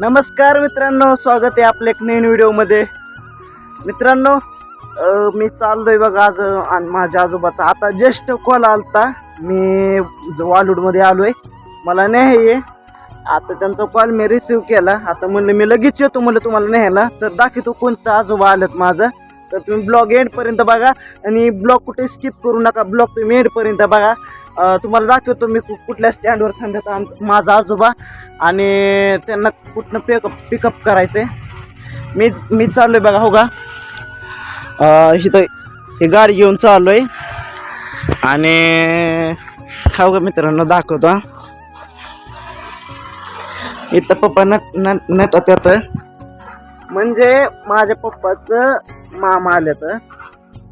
नमस्कार मित्रांनो स्वागत आहे आपल्या एक नवीन व्हिडिओमध्ये मित्रांनो मी चाललोय बघा आज आणि माझ्या आजोबाचा आता ज्येष्ठ कॉल आलता. मी ज- आलो आहे मला न्याय आहे आता त्यांचा कॉल मी रिसिव्ह केला. आता म्हणलं मी लगेच येतो म्हणलं तुम्हाला न्यायला. तर दाखवतो कोणतं आजोबा आलत माझं. तर तुम्ही ब्लॉग एंडपर्यंत बघा आणि ब्लॉग कुठे स्किप करू नका. ब्लॉग तुम्ही एंडपर्यंत बघा. तुम्हाला दाखवतो मी कु- कुठल्या स्टँडवर थांबत आम माझा आजोबा आणि त्यांना कुठनं पिकअप पिकअप करायचं आहे मी मी चाललो आहे बघा हो का? इथं ही गाडी घेऊन चाललो आहे आणि हो का मित्रांनो दाखवतो इथं पप्पा नट नट नटत येतं. म्हणजे माझ्या पप्पाचं मामा आले तर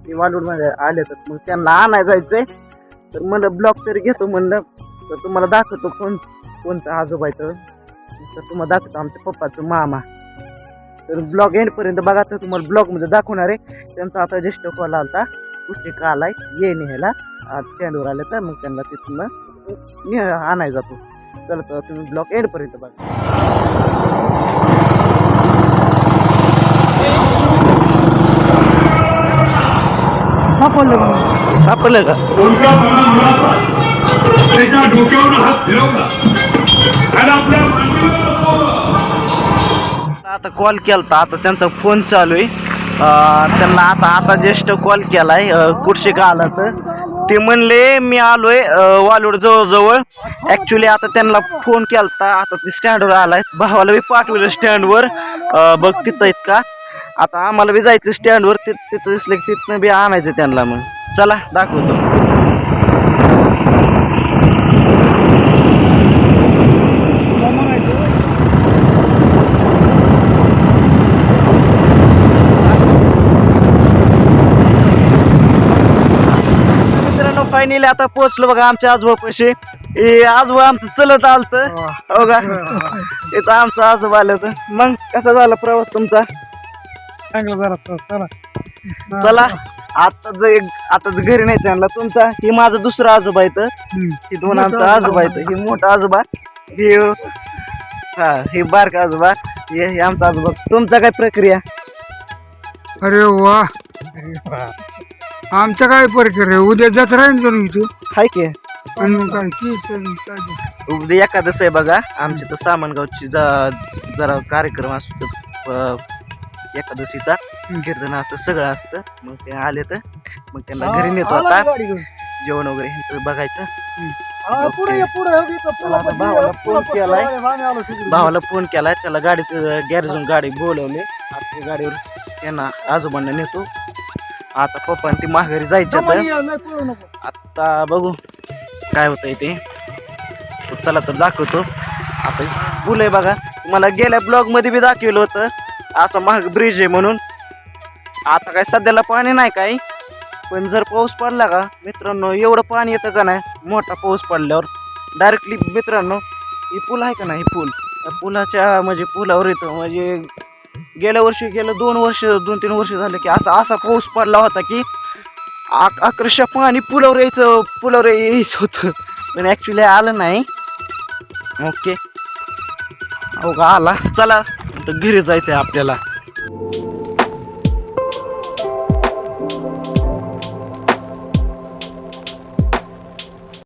मी वालूडमध्ये आले तर मग त्यांना आणाय आहे तर मला ब्लॉक तरी घेतो म्हणलं तर तुम्हाला दाखवतो कोण कोणतं आजोबायचं. तर तुम्हाला दाखवतो आमच्या पप्पाचं मामा. तर ब्लॉग एंडपर्यंत बघा तर तुम्हाला ब्लॉगमध्ये दाखवणार आहे. त्यांचा आता ज्येष्ठ कॉल आलता. पुष्टी आलाय? ये न्यायला. आज स्टँडवर आले तर मग त्यांना तिथून ने आणाय जातो. चला तर तुम्ही ब्लॉग एंडपर्यंत बघा. सापडलं का? त्याच्या डोक्यावर हात फिरवला. आणि आपल्या. आता कॉल केलता. आता त्यांचा फोन चालू आहे. त्यांना आता आता जस्ट कॉल केलाय. अं, कुठशे का आला तर ते म्हणले मी आलोय वालूड जवळजवळ. ॲक्च्युली आता त्यांना फोन केलता. आता ते स्टँडवर आलाय. भावाला बी पाठवलं स्टँडवर बघ तिथं आहेत का? आता आम्हाला बी जायचं स्टँडवर तिथं तिथं दिसलं की तिथनं बी आणायचं त्यांना मग. चला दाखवतो. मित्रांनो फायनली आता पोहोचलो बघा आमच्या आजोबापाशी. हे आजोबा आमचं चलत आलत. हो. का? इथं आमचं आजोबा आलं तर मग कसा झाला प्रवास तुमचा? चांगलं जरा चला. चला आता जे आता जे घरी नाही चालला तुमचा ही माझं दुसरं आजोबा येतं ही दोन आमचा आजोबा येतं ही मोठा आजोबा. ही हा ही बारका आजोबा. हे हे आमचा आजोबा. तुमचा काय प्रक्रिया? अरे वा. आमच्या काय प्रकार आहे उद्या जत्रा आहे ना जणू इथं. हाय की. आणि मग काय की चल, काय ते. उद्या एकादश आहे बघा. आमच्या तर सामनगावची जा जरा कार्यक्रम असतो. अं, एकादशीचा कीर्तन असतं सगळं असतं. मग ते आले तर मग त्यांना घरी नेतो आता. जेवण वगैरे बघायचं. भावाला फोन केलाय. भावाला फोन केलाय. त्याला गाडी गॅरेजून गाडी बोलवली. आता त्या गाडीवर त्यांना आजोबांना नेतो. आता पप्पा ती माघारी जायचं तर आता बघू काय होतंय ते. चला तर दाखवतो. आता आहे बघा. मला गेल्या ब्लॉगमध्ये बी दाखवलं होतं. असं महाग ब्रिज आहे म्हणून. आता काय सध्याला पाणी नाही काय पण जर पाऊस पडला का मित्रांनो एवढं पाणी येतं का नाही? मोठा पाऊस पडल्यावर. डायरेक्टली मित्रांनो ही पूल आहे का नाही? ही पूल. त्या पुलाच्या म्हणजे पुलावर येतं. म्हणजे गेल्या वर्षी गेलं दोन वर्ष दोन तीन वर्ष झालं की असा असा पाऊस पडला होता की आक अकरशा पाणी पुलावर यायचं पुलावर यायचं होतं. पण ॲक्च्युली आलं नाही. ओके हो का आला. चला. घरी जायचं आहे आपल्याला.